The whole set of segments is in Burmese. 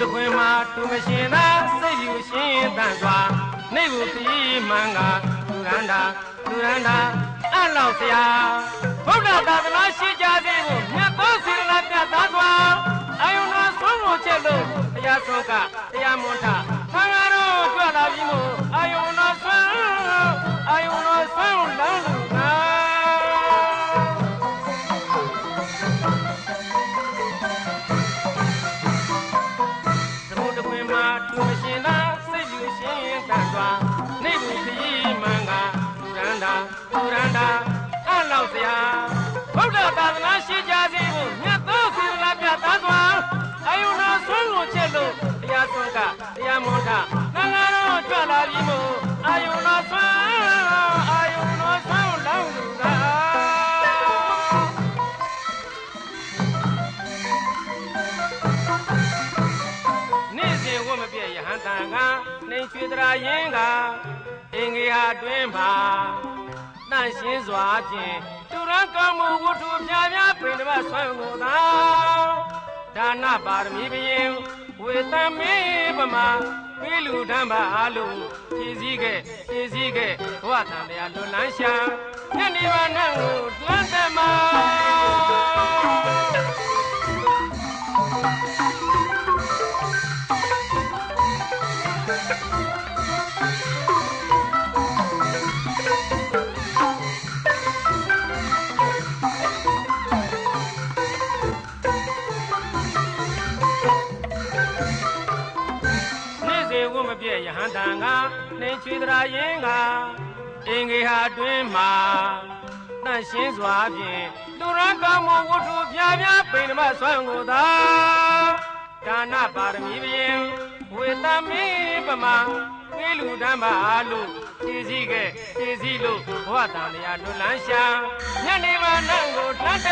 သူမရှင်သာစိတ်ယူရှင်တန်စွာနေဘူးခရီးမှန်ကလူရန်တာလူရန်တာအလောက်ဆရာဗုဒ္ဓသာသနာရှိကြစေကိုမြတ်သောစေရနာပြတ်သားစွာအာယုန်တော်ဆုံးလို့ချက်လို့တရားဆုံးကတရားမွန်တာသံဃာတော်ကြွလာပြီမို့အာယုန်တော်ဆုံးအာယုန်တော်ဆုံးလမ်းလူ နာဆွမ်းအာယုနာဆွမ်းလောင်းလူကနေ့စဉ်ဝတ်မပြည့်ယဟန်တန်ကနှိမ်ရွှေတရာရင်ကအင်္ဂေဟာတွင်ပါတန့်ရှင်းစွာဖြင့်သူရကောင်းမှုဝတ္ထုပြပြပင်တမဆွမ်းကိုသာဒါနပါရမီဘယင်ဝေတမေပမာ ပိလူဓမ္မာအလုံးဖြည့်စည်းခဲ့ဖြည့်စည်းခဲ့ဘဝတန်တရားလွန်လန်းရှာညနေပါနံကိုလွမ်းတတ်မှာ န်တန်ကနှိမ်ချွေတရာရင်ကအင်္ဂေဟာတွင်မှာတန့်ရှင်းစွာဖြင့်လူရန်ကောင်းမှုဝတ္ထုပြပြပိဏမဆွမ်းကိုသာဒါနပါရမီဘယင်ဝေတမေပမာဝေလူဓမ္မာလို့ဖြည့်စည်းခဲ့ဖြည့်စည်းလို့ဘဝတန်တရားလွန်လန်းရှာညနေပါနံကိုတတ်တ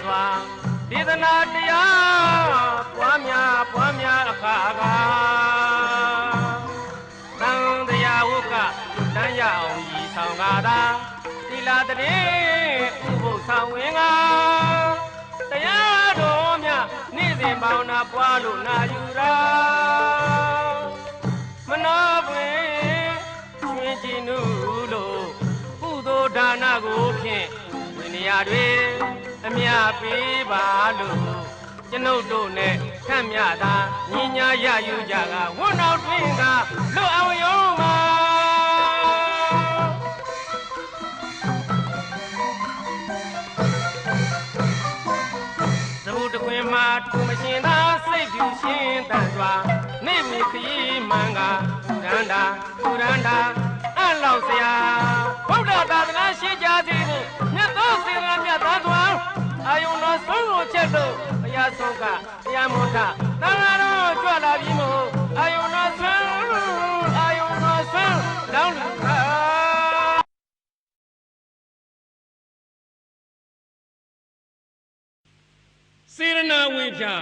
စွာဒေသနာတရားပွားများပွားများအခါအခါသံတရားဝုကတန်းရအောင်ဤဆောင်ကားသာသီလာတည်းဥပုသ်ဆောင်ဝင်ကတရားတော်မြတ်နေ့စဉ်ပေါင်းနာပွားလို့နာယူရာမနောပွင့်ရွှင်ကြည်နုလို့ကုသိုလ်ဒါနကိုဖြင့်ဝိနည်းတွေ အမြပေးပါလို့ကျွန်ုပ်တို့နဲ့ခန့်မြတာညီညာရယူကြကဝတ်တော်တွင်ကလွတ်အောင်ရုံးမှာသဘုတခွင်မှာသူမရှင်သာစိတ်ဖြူရှင်တန်စွာနေမီခရီးမှန်ကဒန္တာသူရန္တာအလောက်ဆရာဗုဒ္ဓသာသနာရှိကြစေဖို့မြတ်သောစေတနာမြတ်သားစွာ အာယုန်တော်ဆုံးလို့ချက်လို့ဘုရားဆုံးကတရားမွန်တာသံဃာတော်ကြွလာပြီမို့အာယုန်တော်ဆုံးအာယုန်တော်ဆုံးလောင်းလူကစေရနာဝေဖြာ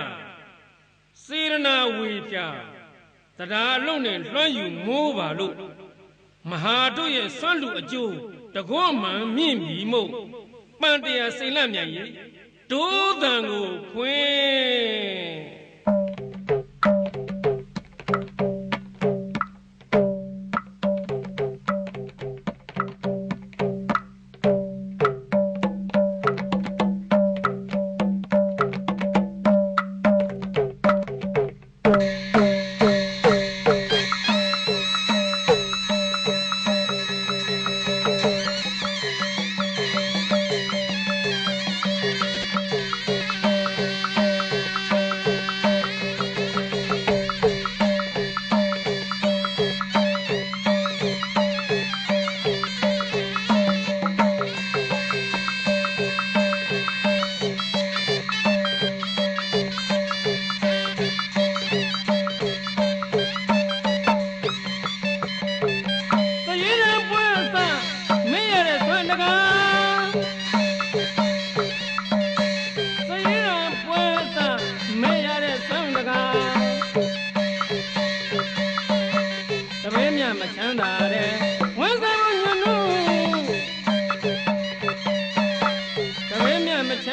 စေရနာဝေဖြာတရားအလုံးနဲ့လွှမ်းယူမိုးပါလို့မဟာတို့ရဲ့စွန့်လူအကျိုးတကောမှန်မြင့်ပြီမို့ပန်တရားစိန်လန့်မြန်ကြီး ဒိုးတန်ကိုခွင်း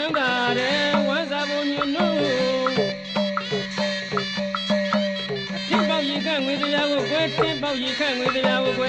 မ်းသာတယ်ဝမ်းသာဖို့ညွန်းလို့အဖြစ်ပေါက်ရေခန့်ငွေတရားကိုကွဲဖြစ်ပေါက်ရေခန့်ငွေတရားကိုကွဲ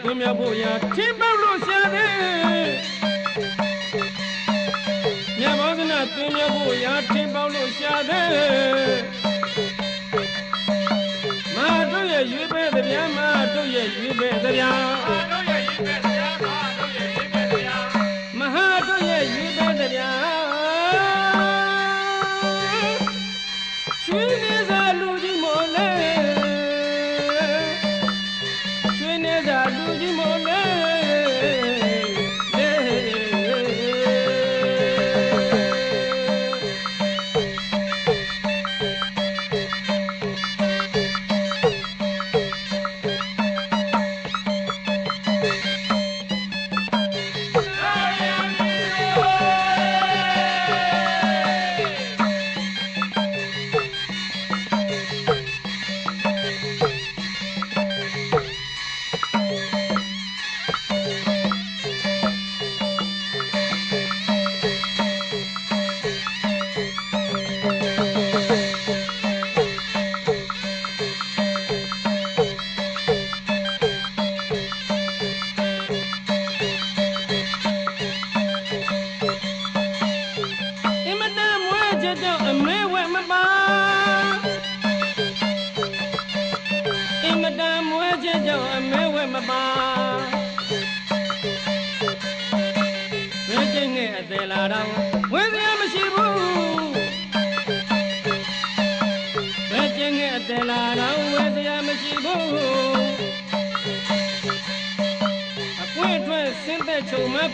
သွင်းမြောက်ဖို့ရာထင်းပေါက်လို့ရှာတဲ့မြတ်ဘောဇနာသွင်းမြောက်ဖို့ရာထင်းပေါက်လို့ရှာတဲ့မာတို့ရဲ့ရွေးပဲတဲ့ဗျာမာတို့ရဲ့ရွေးပဲတဲ့ဗျာတို့ရဲ့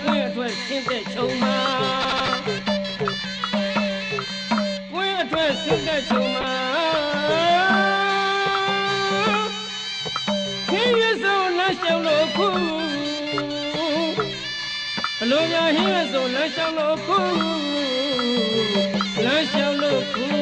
ပွင့်အတွက်ဆင်းသက်ချုံမဝင်းအထွက်ဆင်းတဲ့ချုံမှာခင်းရစုံလမ်းလျှောက်လို့ခုအလိုညာဟင်းရစုံလမ်းလျှောက်လို့ခုလမ်းလျှောက်လို့ခု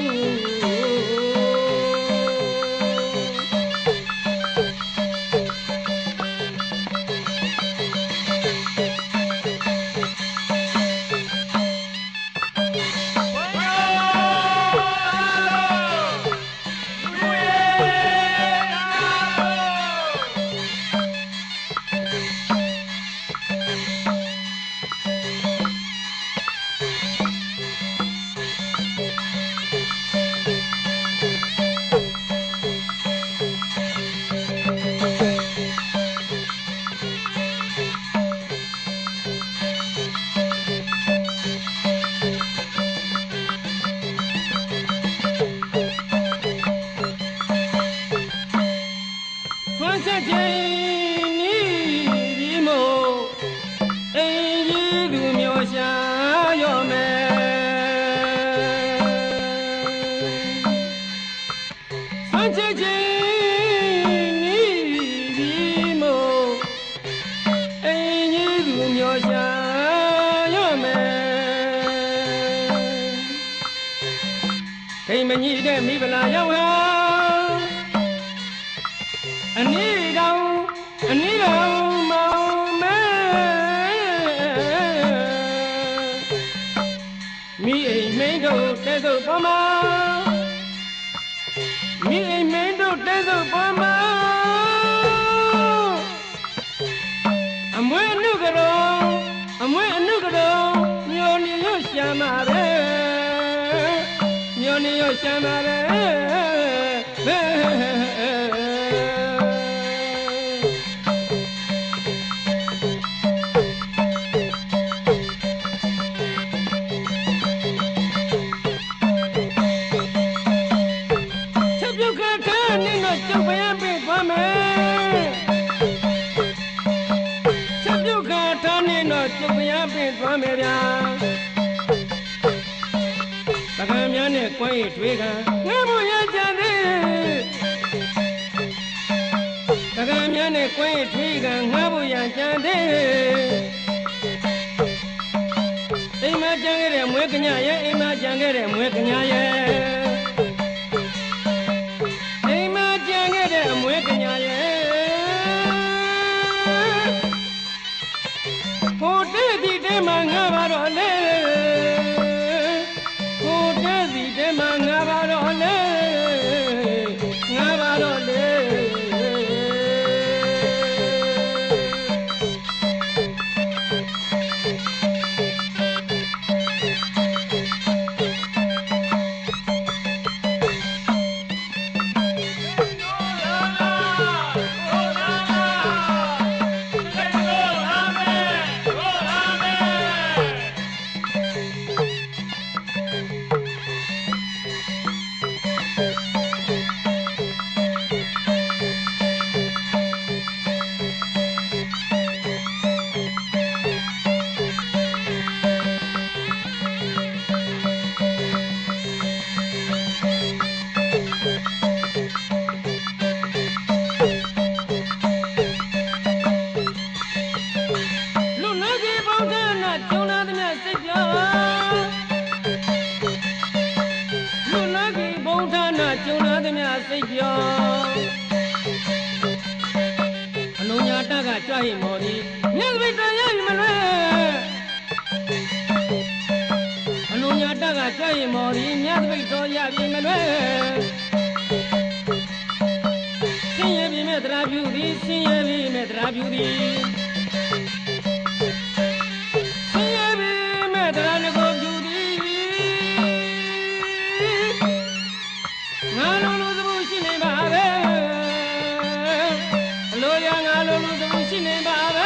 ညိတဲ့မိဗလာရောက်ဟာအနီးတောင်အနီးတောင်မောင်မဲမိအိမ်မင်းတို့တဲစုပ်ပေါ်မှာမိအိမ်မင်းတို့တဲစုပ်ပေါ်မှာ မျောနေရရှာမှာပဲဘယ်ချက်ပြုတ်ခါထားနေတော့ကျုပ်ပဲပြေးသွားမယ်ချက်ပြုတ်ခါထားနေတော့ကျုပ်ပဲပြေးသွားမယ်ဗျာတခါများနဲ့ ကွမ်းရထွေးကငဲဖို့ရကြသေးတခါများနဲ့ကွမ်းရထွေးကငါဖို့ရကြသေးအိမ်မကြံခဲ့တဲ့မွေးကညရဲ့အိမ်မကြံခဲ့တဲ့မွေးကညရဲ့အိမ်မကြံခဲ့တဲ့အမွေးကညရဲ့ဟိုတဲ့ဒီတဲ့မှာငါပါ ဟိမော်ဒီမြတ်ပိတရပြီမလွဲအလုံးညာတကကြွဟိမော်ဒီမြတ်ပိတော်ရပြီမလွဲဆင်းရဲပြီမဲ့တရားပြုသည်ဆင်းရဲပြီမဲ့တရားပြုသည် လုံး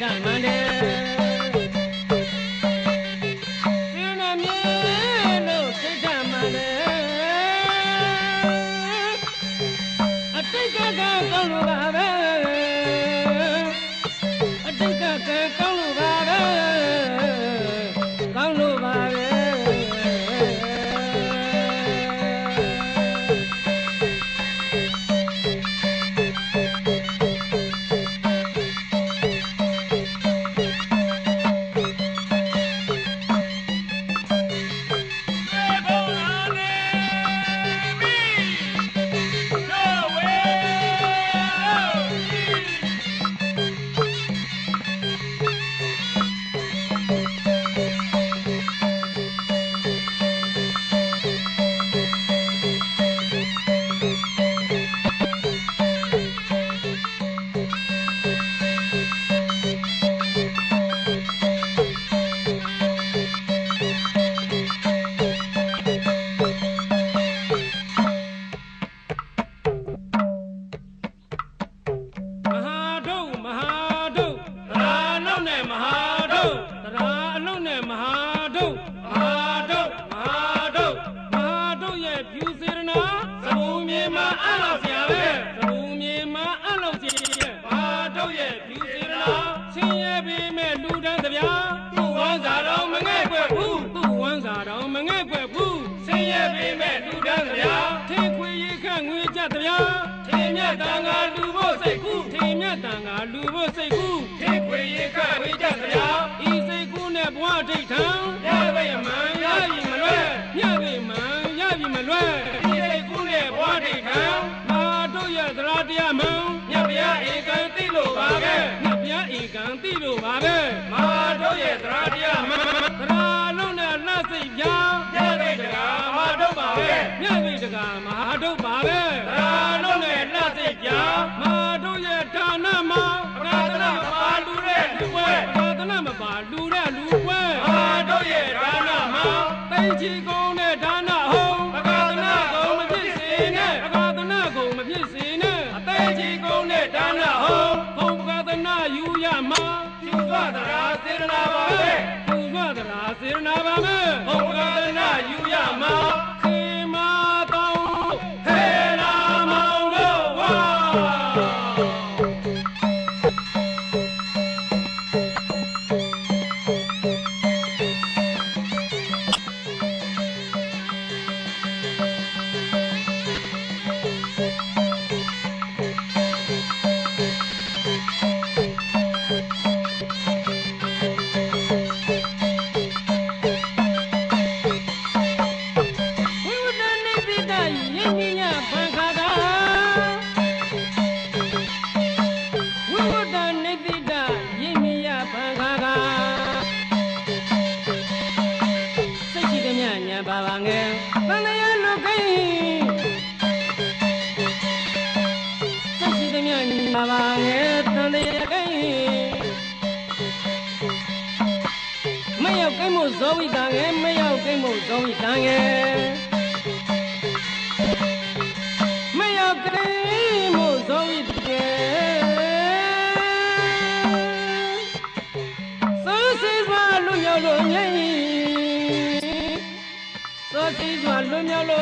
နာမြဲ တ်တန်ကလူဖို့စိတ်ကူးထင်းမြတ်တန်ကလူဖို့စိတ်ကူးထင်းခွေရိခန့်ငွေကြတဗျာဤစိတ်ကူးနဲ့ဘဝထိတ်ထံရပါရမှန်ရပြီမလွဲရပြီမှန်ရပြီမလွဲဤစိတ်ကူးနဲ့ဘဝထိတ်ထံမာတို့ရဲ့သရတရားမှန်မြတ်ဗျာဧကံသိလို့ပါပဲမြတ်ဗျာဧကံသိလို့ပါပဲမာတို့ရဲ့သရတရားမှန်သရလုံး နဲ့လှစိတ်ပြာမြတ်သိတကာမဟာတို့ပါပဲမြတ်သိတကာမဟာတို့ပါပဲသရလုံးနဲ့လှစိတ်ပြာမာတို့ရဲ့ဌာနမှာပရာသနာမပါလူတဲ့လူပွဲပရာသနာမပါလူတဲ့လူပွဲမာတို့ရဲ့ဌာနမှာသိချီကုန်းတဲ့ဌာန ti ma lu nya lo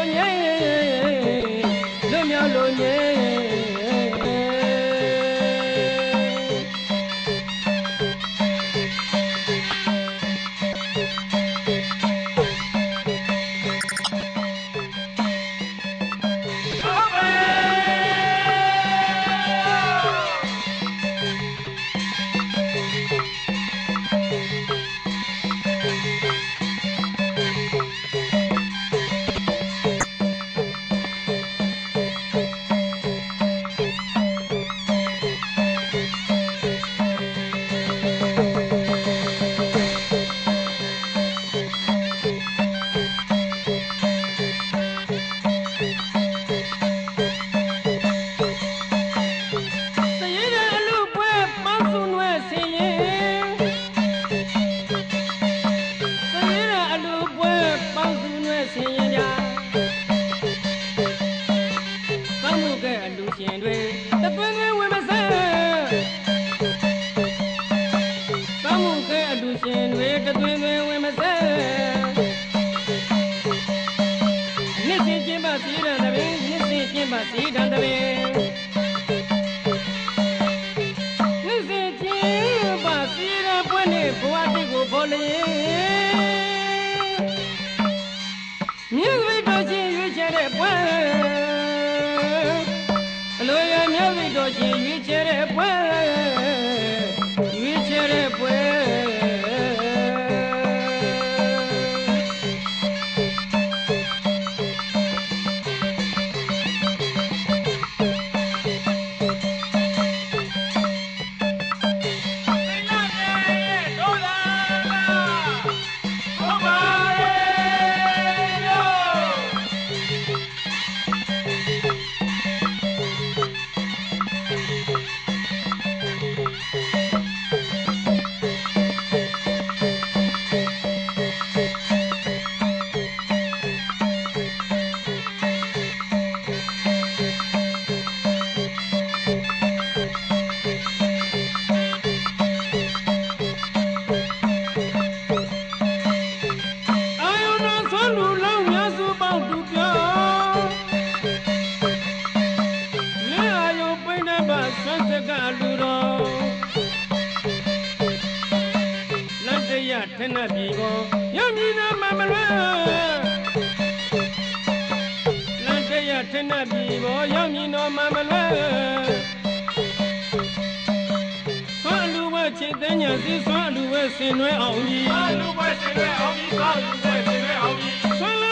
ပြီဘောရောက်မြင်တော်မှမလွဲဆွမ်းလူဝဲချစ်တဲ့ညာစီဆွမ်းလူဝဲဆင်နွဲအောင်ကြီးဆွမ်းလူဝဲဆင်နွဲအောင်ကြီးဆွမ်းလူဝဲဆင်နွဲအောင်ကြီးဆွမ်း